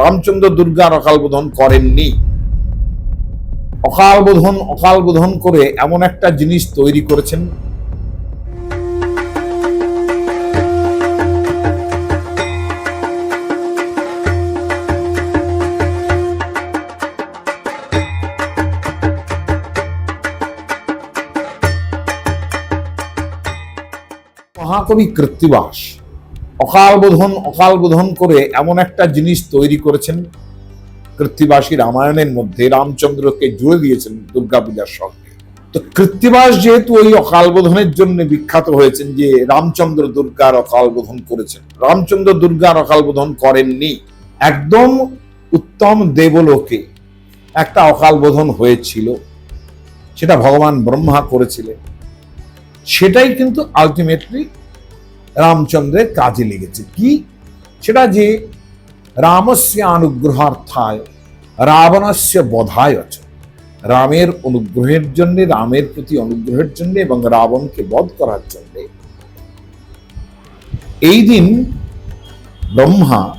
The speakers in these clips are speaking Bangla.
রামচন্দ্র দুর্গার অকাল বোধন করেননি। অকাল বোধন অকাল বোধন করে এমন একটা জিনিস তৈরি করেছেন। মহাকবি কৃত্তিবাস। অকাল বোধন অকাল বোধন করে এমন একটা জিনিস তৈরি করেছেন কৃত্তিবাসী রামায়ণের মধ্যে, রামচন্দ্রকে জুড়ে দিয়েছেন দুর্গাপূজার সঙ্গে। তো কৃত্তিবাস যেহেতু ওই অকাল বোধনের জন্য বিখ্যাত হয়েছেন যে রামচন্দ্র দুর্গার অকাল বোধন করেছেন, রামচন্দ্র দুর্গার অকাল বোধন করেননি, একদম উত্তম দেবলোকে একটা অকাল বোধন হয়েছিল, সেটা ভগবান ব্রহ্মা করেছিলেন। সেটাই কিন্তু আলটিমেটলি রামচন্দ্রের কাজে লেগেছে। কি? সেটা যে রামস্য অনুগ্রহার্থায় রাবণস্য বধায় চ। রামের অনুগ্রহের জন্য, রামের প্রতি অনুগ্রহের জন্য এবং রাবণকে বধ করার জন্য এই দিন ব্রহ্মা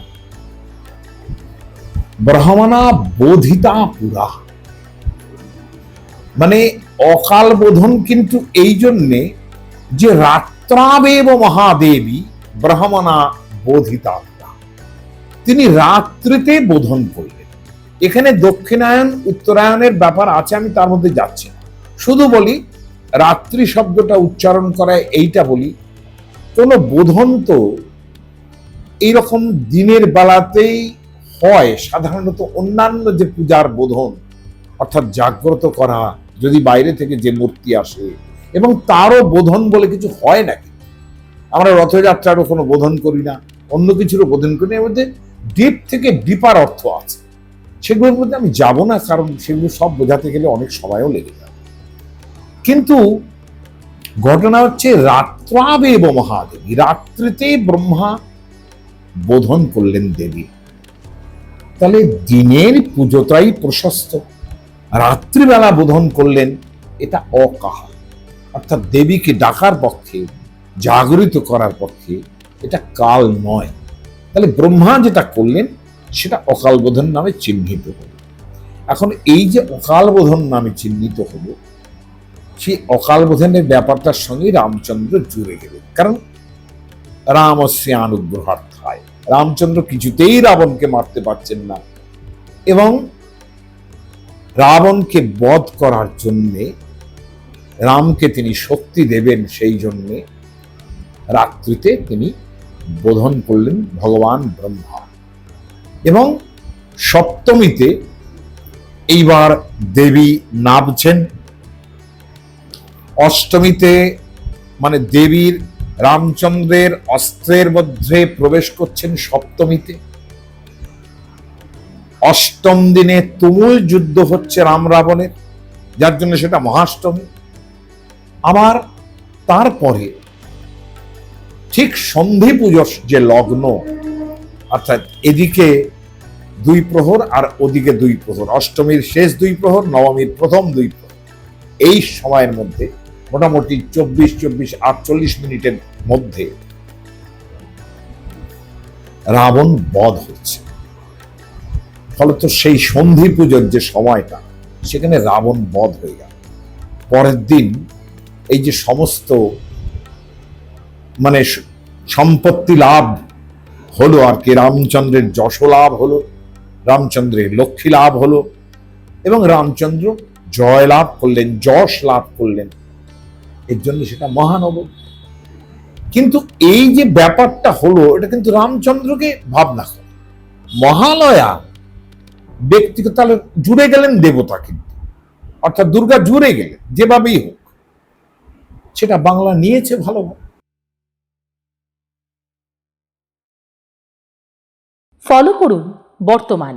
ব্রহ্মণা বোধিতা পুরা। মানে অকাল বোধন কিন্তু এই জন্যে যে রাত্রাবেব মহাদেবী ব্রহ্মণা বোধিতা তিনি রাত্রিতে বোধন করলেন এখানে দক্ষিণায়ন, উত্তরায়ণের ব্যাপার আছে, আমি তার মধ্যে যাচ্ছি। শুধু বলি, রাত্রি শব্দটা উচ্চারণ করায় এইটা বলি, কোন বোধন তো এইরকম দিনের বেলাতেই হয়, সাধারণত অন্যান্য যে পূজার বোধন, অর্থাৎ জাগ্রত করা, যদি বাইরে থেকে যে মূর্তি আসে এবং তারও বোধন বলে কিছু হয় নাকি? আমরা রথযাত্রারও কোনো বোধন করি না, অন্য কিছুরও বোধন করি না, এর মধ্যে ডিপ থেকে ডিপার অর্থ আছে। সেগুলোর মধ্যে আমি যাব না, কারণ সেগুলো সব বোঝাতে গেলে অনেক সময়ও লেগে যাবে কিন্তু ঘটনা হচ্ছে রাত্রাবেব মহাদেবী, রাত্রিতে ব্রহ্মা বোধন করলেন দেবী। তাহলে দিনের পুজোটাই প্রশস্ত, রাত্রিবেলা বোধন করলেন, এটা অকাহা। অর্থাৎ দেবীকে ডাকার পক্ষে, জাগরিত করার পক্ষে এটা কাল নয়। তাহলে ব্রহ্মা যেটা করলেন, সেটা অকাল বোধন নামে চিহ্নিত হলো। এখন এই যে অকাল বোধন নামে চিহ্নিত হলো সেই অকাল বোধনের ব্যাপারটার সঙ্গে রামচন্দ্র জুড়ে গেলেন। কারণ রামস্য অনুগ্রহার্থায় রামচন্দ্র কিছুতেই রাবণকে মারতে পারছেন না। এবং রাবণকে বধ করার জন্যে রামকে তিনি শক্তি দেবেন সেই জন্যে রাত্রিতে তিনি বোধন করলেন ভগবান ব্রহ্মা। এবং সপ্তমীতে এইবার দেবী নাবছেন। অষ্টমীতে মানে দেবীর রামচন্দ্রের অস্ত্রের মধ্যে প্রবেশ করছেন সপ্তমীতে। অষ্টম দিনে তুমুল যুদ্ধ হচ্ছে রাম রাবণের, যার জন্য সেটা মহাষ্টমী। আবার তারপরে ঠিক সন্ধি পুজোর যে লগ্ন, অর্থাৎ এদিকে দুই প্রহর আর ওদিকে দুই প্রহর, অষ্টমীর শেষ দুই প্রহর, নবমীর প্রথম দুই প্রহর, এই সময়ের মধ্যে, মোটামুটি চব্বিশ চব্বিশ, আটচল্লিশ মিনিটের মধ্যে রাবণ বধ হচ্ছে। ফলত সেই সন্ধি পুজোর যে সময়টা, সেখানে রাবণ বধ হয়ে গেল। পরের দিন এই যে সমস্ত মানে সম্পত্তি লাভ হলো আর কি। রামচন্দ্রের যশ লাভ হলো, রামচন্দ্রের লক্ষ্মী লাভ হলো, এবং রামচন্দ্র জয় লাভ করলেন, যশ লাভ করলেন। এর জন্য সেটা মহানবমী কিন্তু এই যে ব্যাপারটা হলো, এটা কিন্তু রামচন্দ্রকে ভাবনা করে। মহালয়া ব্যক্তিগত জুড়ে গেলেন দেবতা কিন্তু। অর্থাৎ দুর্গা জুড়ে গেলেন, যেভাবেই হোক। সেটা বাংলা নিয়েছে ভালো। ফলো করুন বর্তমান।